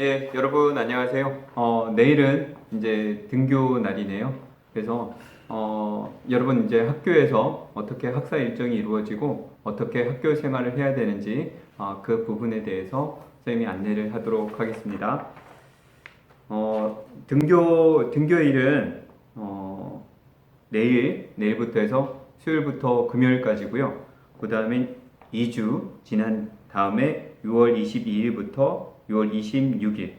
예, 여러분 안녕하세요. 어, 내일은 이제 등교 날이네요. 그래서 어, 여러분 이제 학교에서 어떻게 학사 일정이 이루어지고 어떻게 학교 생활을 해야 되는지 어, 그 부분에 대해서 선생님이 안내를 하도록 하겠습니다. 어, 등교 등교일은 어, 내일 내일부터 해서 수요일부터 금요일까지고요. 그 다음에 2주 지난 다음에 6월 22일부터 6월 26일,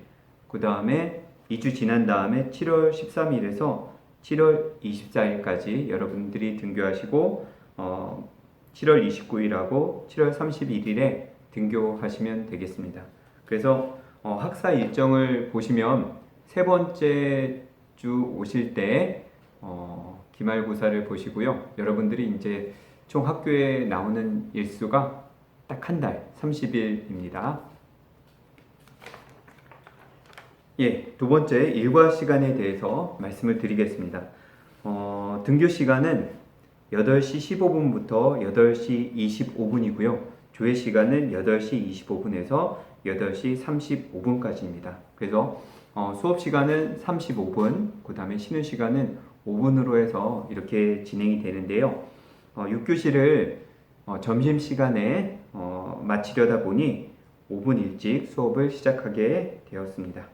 그 다음에 2주 지난 다음에 7월 13일에서 7월 24일까지 여러분들이 등교하시고 어, 7월 29일하고 7월 31일에 등교하시면 되겠습니다. 그래서 어, 학사 일정을 보시면 세 번째 주 오실 때 어, 기말고사를 보시고요. 여러분들이 이제 총 학교에 나오는 일수가 딱 한 달, 30일입니다. 예, 두 번째 일과 시간에 대해서 말씀을 드리겠습니다. 어, 등교 시간은 8시 15분부터 8시 25분이고요. 조회 시간은 8시 25분에서 8시 35분까지입니다. 그래서 어, 수업 시간은 35분, 그 다음에 쉬는 시간은 5분으로 해서 이렇게 진행이 되는데요. 어, 6교시를 어, 점심시간에 어, 마치려다 보니 5분 일찍 수업을 시작하게 되었습니다.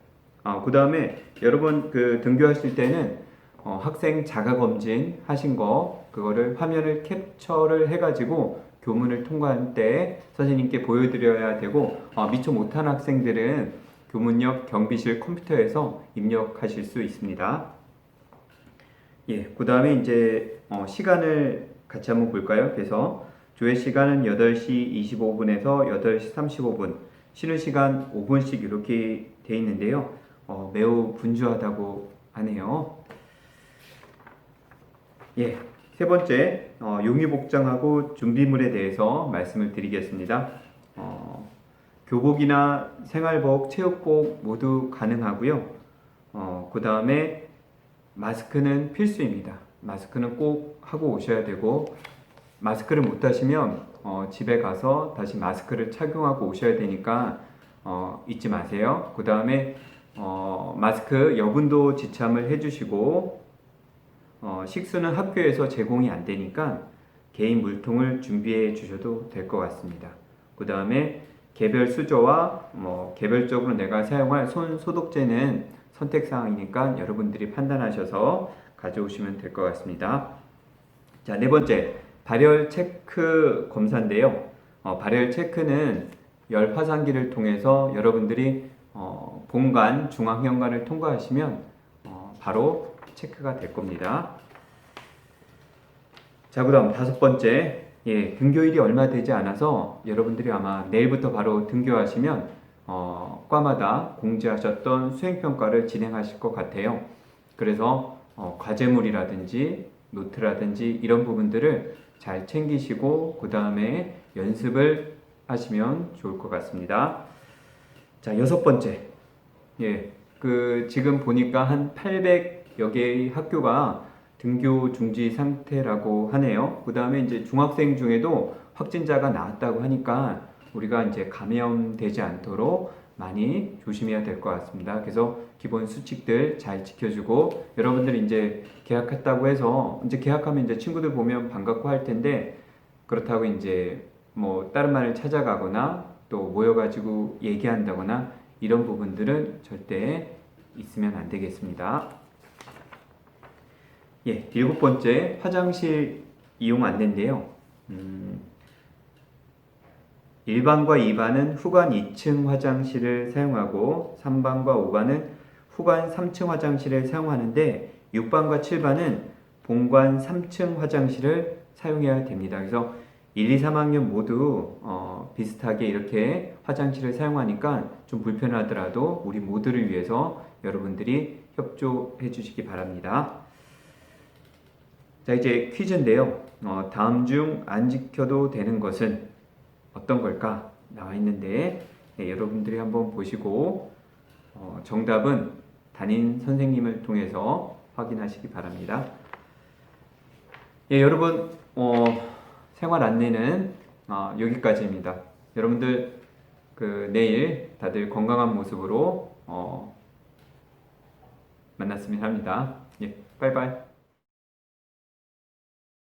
어, 그 다음에 여러분 그 등교하실 때는 어, 학생 자가 검진 하신 거 그거를 화면을 캡처를 해가지고 교문을 통과할 때 선생님께 보여드려야 되고 어, 미처 못한 학생들은 교문 옆 경비실 컴퓨터에서 입력하실 수 있습니다. 예, 그 다음에 이제 어, 시간을 같이 한번 볼까요? 그래서 조회 시간은 8시 25분에서 8시 35분, 쉬는 시간 5분씩 이렇게 돼 있는데요. 어, 매우 분주하다고 하네요. 예, 세 번째 어, 용의 복장하고 준비물에 대해서 말씀을 드리겠습니다. 어, 교복이나 생활복, 체육복 모두 가능하고요. 어, 그 다음에 마스크는 필수입니다. 마스크는 꼭 하고 오셔야 되고 마스크를 못 하시면 어, 집에 가서 다시 마스크를 착용하고 오셔야 되니까 어, 잊지 마세요. 그 다음에 어, 마스크 여분도 지참을 해주시고 어, 식수는 학교에서 제공이 안 되니까 개인 물통을 준비해 주셔도 될 것 같습니다. 그 다음에 개별 수저와 뭐 개별적으로 내가 사용할 손 소독제는 선택 사항이니까 여러분들이 판단하셔서 가져오시면 될 것 같습니다. 자, 네 번째 발열 체크 검사인데요. 어, 발열 체크는 열 화상기를 통해서 여러분들이 어, 본관 중앙현관을 통과하시면 어, 바로 체크가 될 겁니다. 자, 그 다음 다섯 번째, 예, 등교일이 얼마 되지 않아서 여러분들이 아마 내일부터 바로 등교하시면 어, 과마다 공지하셨던 수행평가를 진행하실 것 같아요. 그래서 어, 과제물이라든지 노트라든지 이런 부분들을 잘 챙기시고 그 다음에 연습을 하시면 좋을 것 같습니다. 자, 여섯 번째. 예. 그 지금 보니까 한 800여 개의 학교가 등교 중지 상태라고 하네요. 그 다음에 이제 중학생 중에도 확진자가 나왔다고 하니까 우리가 이제 감염되지 않도록 많이 조심해야 될 것 같습니다. 그래서 기본 수칙들 잘 지켜주고 여러분들이 이제 계약했다고 해서 이제 계약하면 이제 친구들 보면 반갑고 할 텐데 그렇다고 이제 뭐 다른 말을 찾아가거나 또 모여가지고 얘기한다거나 이런 부분들은 절대 있으면 안 되겠습니다. 예, 일곱 번째 화장실 이용 안내인데요. 음, 1반과 2반은 후관 2층 화장실을 사용하고 3반과 5반은 후관 3층 화장실을 사용하는데 6반과 7반은 본관 3층 화장실을 사용해야 됩니다. 그래서 1, 2, 3학년 모두 어, 비슷하게 이렇게 화장실을 사용하니까 좀 불편하더라도 우리 모두를 위해서 여러분들이 협조해 주시기 바랍니다. 자 이제 퀴즈인데요. 어, 다음 중 안 지켜도 되는 것은 어떤 걸까 나와 있는데 네, 여러분들이 한번 보시고 어, 정답은 담임 선생님을 통해서 확인하시기 바랍니다. 예, 여러분 어, 생활 안내는 어, 여기까지입니다. 여러분들 그 내일 다들 건강한 모습으로 어, 만났으면 합니다. 예, 바이바이.